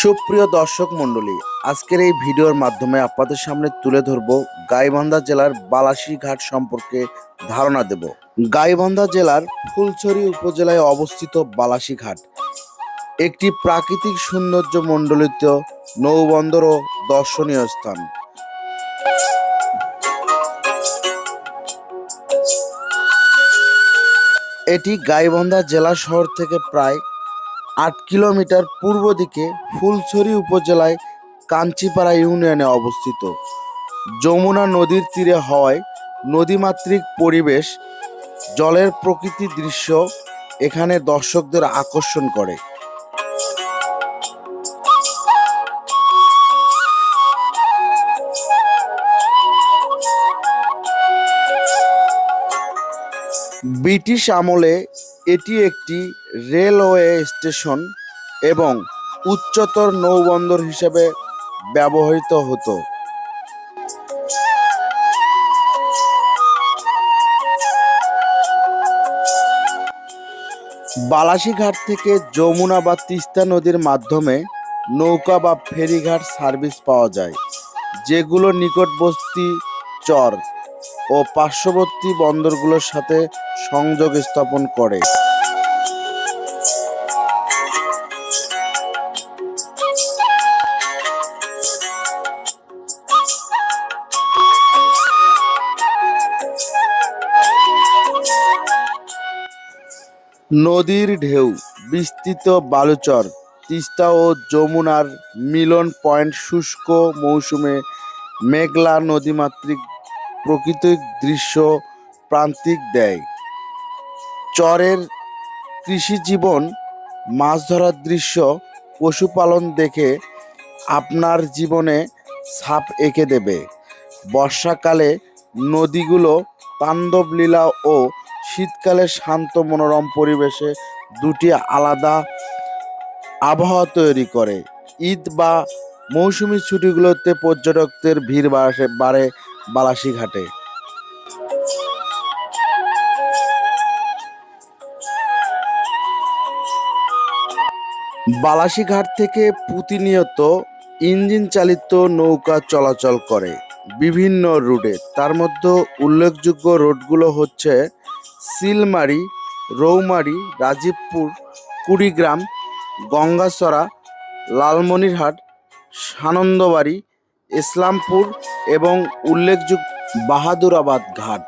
সুপ্রিয় দর্শক মণ্ডলী, আজকের এই ভিডিওর মাধ্যমে আপনাদের সামনে তুলে ধরব গাইবান্ধা জেলার বালাসী ঘাট সম্পর্কে ধারণা দেব। গাইবান্ধা জেলার ফুলছড়ি উপজেলায় অবস্থিত বালাসী ঘাট একটি প্রাকৃতিক সৌন্দর্য মণ্ডলিত নৌবন্দর ও দর্শনীয় স্থান। এটি গাইবান্ধা জেলা শহর থেকে প্রায় আট কিলোমিটার পূর্ব দিকে ফুলছড়ি উপজেলায় কাঞ্চিপাড়া ইউনিয়নে অবস্থিত। যমুনা নদীর তীরে হওয়ায় নদীমাতৃক পরিবেশ, জলের প্রকৃতি দৃশ্য এখানে দর্শকদের আকর্ষণ করে। ব্রিটিশ আমলে এটি একটি রেলওয়ে স্টেশন এবং উচ্চতর নৌবন্দর হিসেবে ব্যবহৃত হতো। বালাসীঘাট থেকে যমুনা বা তিস্তা নদীর মাধ্যমে নৌকা বা ফেরিঘাট সার্ভিস পাওয়া যায়, যেগুলো নিকটবর্তী চর। ও পার্শ্ববর্তী বন্দরগুলোর সাথে সংযোগ স্থাপন করে। নদীর ঢেউ, বিস্তৃত বালুচর, তিস্তা ও যমুনার মিলন পয়েন্ট শুষ্ক মৌসুমে মেঘলা নদীমাতৃক প্রাকৃতিক দৃশ্য প্রান্তিক দেয়। চরের কৃষিজীবন মাছ ধরার দৃশ্য, পশুপালন দেখে আপনার জীবনে ছাপ এঁকে দেবে। বর্ষাকালে নদীগুলো তাণ্ডব লীলা ও শীতকালে শান্ত মনোরম পরিবেশে দুটি আলাদা আবহাওয়া তৈরি করে। ঈদ বা মৌসুমি ছুটিগুলোতে পর্যটকদের ভিড় বাড়ে বাড়ে বালাসী ঘাটে। বালাসী ঘাট থেকে প্রতিনিয়ত ইঞ্জিন চালিত নৌকা চলাচল করে বিভিন্ন রুটে। তার মধ্যে উল্লেখযোগ্য রোডগুলো হচ্ছে সিলমারি, রৌমারি, রাজীবপুর, কুড়িগ্রাম গঙ্গাচড়া লালমনিরহাট, সানন্দবাড়ি, ইসলামপুর এবং উল্লেখযোগ্য বাহাদুরাবাদ ঘাট।